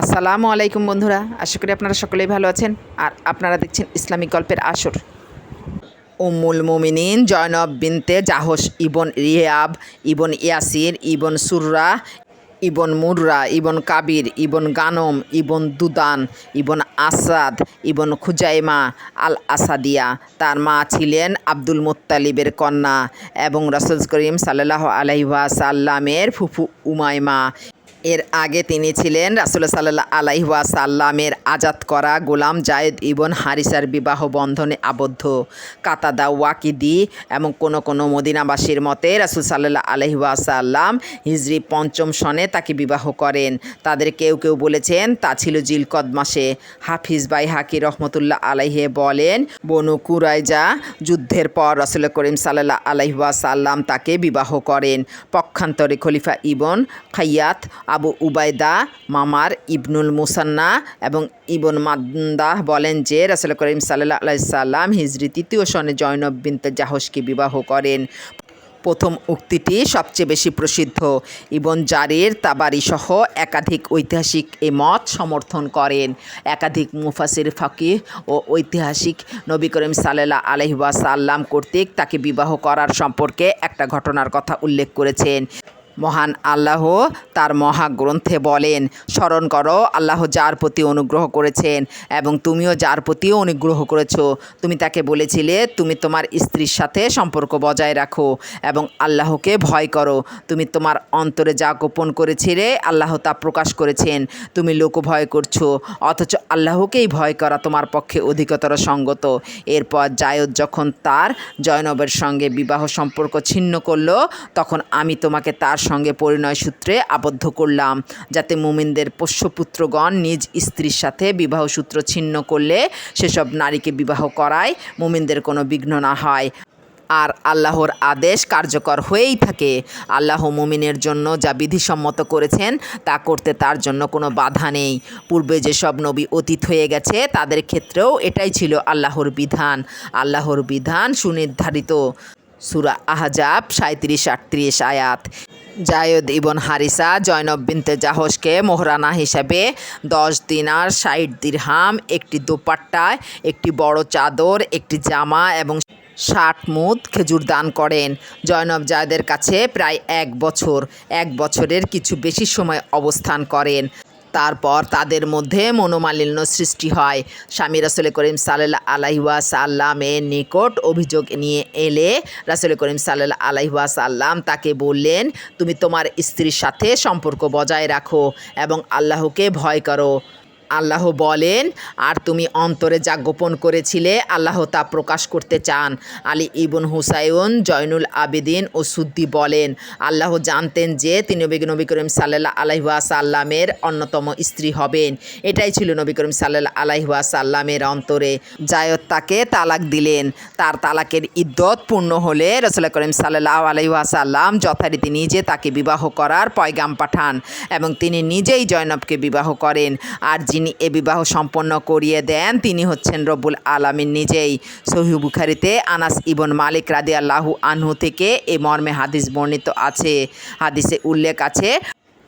আসসালামু আলাইকুম বন্ধুরা, আশা করি আপনারা সকলেই ভালো আছেন আর আপনারা দেখছেন ইসলামিক গল্পের আসর। উম্মুল মুমিনিন জয়নব বিনতে জাহস ইবন রিয়াব, ইবন ইয়াসির, ইবন সুররা, ইবন মুররা, ইবন কাবির, ইবন গানম, ইবন দুদান, ইবন আসাদ, ইবন খুজাইমা আল আসাদিয়া তার মা ছিলেন আব্দুল মোত্তালিবের কন্যা এবং রসুল করিম সাল্লাহ আলাইহা সাল্লামের ফুফু উমাইমা। এর আগে তিনি ছিলেন রাসুল সাল্লাহ আলাইহুয়া সাল্লামের আজাদ করা গোলাম জায়েদ ইবন হারিসার বিবাহ বন্ধনে আবদ্ধ। কাতাদা, ওয়াকিদি এবং কোনো কোনো মদিনাবাসীর মতে রাসুল সাল্লাহ আলাইহুয়া সাল্লাম হিজরি পঞ্চম সনে তাকে বিবাহ করেন। তাদের কেউ কেউ বলেছেন, তা ছিল জিলকদ মাসে। হাফিজ বাই হাকি রহমতুল্লাহ আলাইহে বলেন, বনু কুরাইজা যুদ্ধের পর রসুল করিম সাল্লাহ আলাইহুয়া সাল্লাম তাকে বিবাহ করেন। পক্ষান্তরে খলিফা ইবন খাইয়াত আবু উবায়দা, মামার ইবনুল মুসান্না এবং ইবন মাদ্দাহ বলেন যে রাসুল করিম সাল্লাহ আলাইসাল্লাম হিজরি তৃতীয় সনে জয়নব বিনতে জাহসকে বিবাহ করেন। প্রথম উক্তিটি সবচেয়ে বেশি প্রসিদ্ধ। ইবন জারির তাবারিসহ একাধিক ঐতিহাসিক এ মত সমর্থন করেন। একাধিক মুফাসির ফাকিহ ও ঐতিহাসিক নবী করিম সাল্লাহ আলহিবা সাল্লাম কর্তৃক তাকে বিবাহ করার সম্পর্কে একটা ঘটনার কথা উল্লেখ করেছেন। মহান আল্লাহ তার মহাগ্রন্থে বলেন, স্মরণ করো, আল্লাহ যার প্রতি অনুগ্রহ করেছেন এবং তুমিও যার প্রতিও অনুগ্রহ করেছ। তুমি তাকে বলেছিলে, তুমি তোমার স্ত্রীর সাথে সম্পর্ক বজায় রাখো এবং আল্লাহকে ভয় করো। তুমি তোমার অন্তরে যা গোপন করেছিলে, আল্লাহ তা প্রকাশ করেছেন। তুমি লোক ভয় করছ, অথচ আল্লাহকেই ভয় করা তোমার পক্ষে অধিকতর সঙ্গত। এরপর জায়দ যখন তার জয়নবের সঙ্গে বিবাহ সম্পর্ক ছিন্ন করল, তখন আমি তোমাকে তার সঙ্গে পরিণয় সূত্রে আবদ্ধ করলাম, যাতে মুমিনদের পোষ্যপুত্রগণ নিজ স্ত্রীর সাথে বিবাহ সূত্র ছিন্ন করলে সেসব নারীকে বিবাহ করায় মুমিনদের কোনো বিঘ্ন না হয়। আর আল্লাহর আদেশ কার্যকর হয়েই থাকে। আল্লাহ মুমিনের জন্য যা বিধিসম্মত করেছেন, তা করতে তার জন্য কোনো বাধা নেই। পূর্বে যেসব নবী অতীত হয়ে গেছে, তাদের ক্ষেত্রেও এটাই ছিল আল্লাহর বিধান। আল্লাহর বিধান সুনির্ধারিত। সুরা আহজাব সাঁত্রিশ আটত্রিশ আয়াত। জায়দ ইবন হারিসা, জয়নব বিনতে জাহসকে মোহরানা হিসাবে দশ দিনার ষাট দিরহাম, একটি দোপাট্টায় একটি বড় চাদর, একটি জামা এবং ষাট মুদ খেজুর দান করেন। জয়নব জায়দের কাছে প্রায় এক বছর, এক বছরের কিছু বেশি সময় অবস্থান করেন। তারপর তাদের মধ্যে মনোমালিন্য সৃষ্টি হয়। স্বামী রাসুল করিম সাল্লাহ আলাইহুয়া সাল্লামের নিকট অভিযোগ নিয়ে এলে রাসুল করিম সাল্লাহ আলাইহুয়া সাল্লাম তাকে বললেন, তুমি তোমার স্ত্রীর সাথে সম্পর্ক বজায় রাখো এবং আল্লাহকে ভয় করো। আল্লাহ বলেন, আর তুমি অন্তরে যা গোপন করেছিলে, আল্লাহ তা প্রকাশ করতে চান। আলী ইবন হুসাইন জয়নুল আবেদিন ও সুদ্দি বলেন, আল্লাহ জানতেন যে তিনি নবী নবী করিম সাল্লাহ আলাইহুয়া সাল্লামের অন্যতম স্ত্রী হবেন। এটাই ছিল নবী করিম সাল্লাহ আলাইহুয়া সাল্লামের অন্তরে। জায়দ তাকে তালাক দিলেন। তার তালাকের ইদ্যত পূর্ণ হলে রসুল করিম সাল্লাহ আলাইহুয়া সাল্লাম যথারীতি নিজে তাকে বিবাহ করার পয়গাম পাঠান এবং তিনি নিজেই জয়নবকে বিবাহ করেন। আর যিনি এ বিবাহ সম্পন্ন করিয়ে দেন, তিনি হচ্ছেন রব্বুল আলামিন নিজেই। সহি বুখারিতে আনাস ইবন মালিক রাদি আল্লাহু আনহু থেকে এ মর্মে হাদিস বর্ণিত আছে। হাদিসে উল্লেখ আছে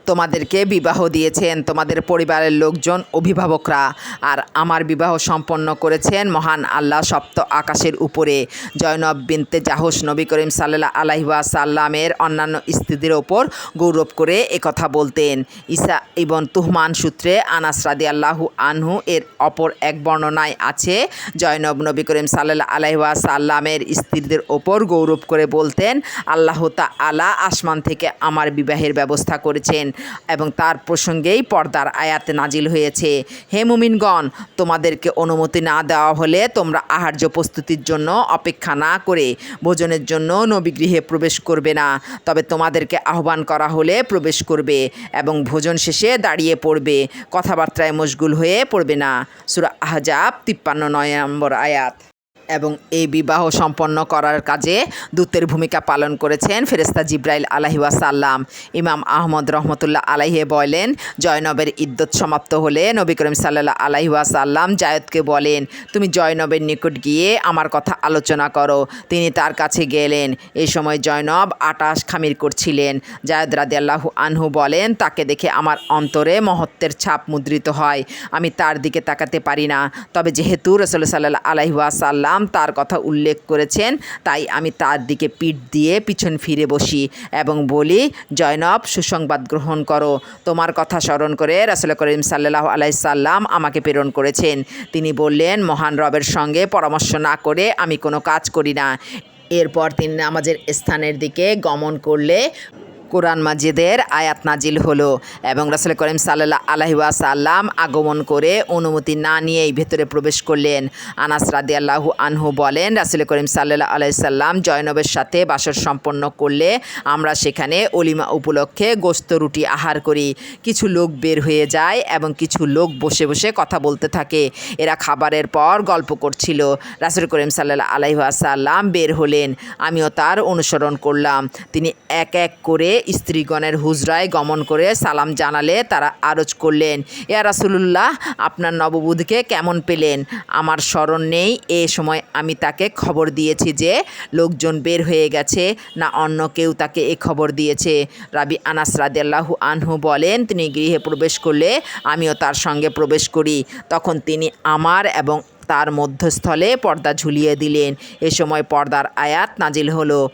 তোমাদেরকে বিবাহ দিয়েছেন তোমাদের পরিবারের লোকজন, অভিভাবকরা। আর আমার বিবাহ সম্পন্ন করেছেন মহান আল্লাহ সপ্ত আকাশের উপরে। জয়নব বিনতে জাহস নবী করিম সাল্লাহ আলাইহুয়া সাল্লামের অন্যান্য স্ত্রীদের ওপর গৌরব করে একথা বলতেন। ঈসা ইবন তুহমান সূত্রে আনাস রাদি আল্লাহু আনহু এর অপর এক বর্ণনায় আছে, জয়নব নবী করিম সাল্লাহ আলাইহুয়া সাল্লামের স্ত্রীদের ওপর গৌরব করে বলতেন, আল্লাহ তা আলা আসমান থেকে আমার বিবাহের ব্যবস্থা করেছেন এবং তার প্রসঙ্গেই পর্দার আয়াতে নাজিল হয়েছে, হে মুমিনগণ, তোমাদেরকে অনুমতি না দেওয়া হলে তোমরা আহার্য প্রস্তুতির জন্য অপেক্ষা না করে ভোজনের জন্য নবীগৃহে প্রবেশ করবে না। তবে তোমাদেরকে আহ্বান করা হলে প্রবেশ করবে এবং ভোজন শেষে দাঁড়িয়ে পড়বে। কথাবার্তায় মশগুল হয়ে পড়বে না। সুরা আহজাব তিপ্পান্ন নয় নম্বর আয়াত। এবং এই বিবাহ সম্পন্ন করার কাজে দূতের ভূমিকা পালন করেছেন ফেরেস্তা জিব্রাইল আলাহি ওয়াসাল্লাম। ইমাম আহমদ রহমতুল্লাহ আলাইহে বলেন, জয়নবের ইদ্যত সমাপ্ত হলে নবী করিম সাল্লাহ আলাহি ওয়াসাল্লাম জায়দকে বলেন, তুমি জয়নবের নিকট গিয়ে আমার কথা আলোচনা করো। তিনি তার কাছে গেলেন। এই সময় জয়নব আটাশ খামির করছিলেন। জায়দ রাদি আল্লাহু আনহু বলেন, তাকে দেখে আমার অন্তরে মহত্বের ছাপ মুদ্রিত হয়। আমি তার দিকে তাকাতে পারি না। তবে যেহেতু রসুল্লাহ সাল্লাহ আলাইহাসাল্লাম তার কথা উল্লেখ করেছেন, তাই আমি তার দিকে পিঠ দিয়ে পিছন ফিরে বসি এবং বলি, জয়নব, সুসংবাদ গ্রহণ করো। তোমার কথা স্মরণ করে রসুল করিম সাল্লাহ আলাইসাল্লাম আমাকে প্রেরণ করেছেন। তিনি বললেন, মহান রবের সঙ্গে পরামর্শ না করে আমি কোনো কাজ করি না। এরপর তিনি নামাজের স্থানের দিকে গমন করলে কোরআন মাজিদের আয়াত নাজিল হলো এবং রাসুল করিম সাল্লাহ আলহিবা সাল্লাম আগমন করে অনুমতি না নিয়েই ভেতরে প্রবেশ করলেন। আনাস রাদি আল্লাহু আনহু বলেন, রাসুল করিম সাল্লাহ আলাইসাল্লাম জয়নবের সাথে বাসর সম্পন্ন করলে আমরা সেখানে অলিমা উপলক্ষে গোস্ত রুটি আহার করি। কিছু লোক বের হয়ে যায় এবং কিছু লোক বসে বসে কথা বলতে থাকে। এরা খাবারের পর গল্প করছিল। রাসুল করিম সাল্লাহ আলাইসাল্লাম বের হলেন। আমিও তার অনুসরণ করলাম। তিনি এক এক করে স্ত্রীগণের হুজরায় গমন করে সালাম জানালে তারা আরজ করলেন, ইয়া রাসুলুল্লাহ, আপনার নববধূকে কেমন পেলেন? আমার স্মরণ নেই, এ সময় আমি তাকে খবর দিয়েছি যে লোকজন বের হয়ে গেছে, না অন্য কেউ তাকে এ খবর দিয়েছে। রাবি আনাস রাদিয়াল্লাহু আনহু বলেন, তিনি গৃহে প্রবেশ করলে আমিও তার সঙ্গে প্রবেশ করি। তখন তিনি আমার এবং তার মধ্যস্থলে পর্দা ঝুলিয়ে দিলেন। এ সময় পর্দার আয়াত নাজিল হলো।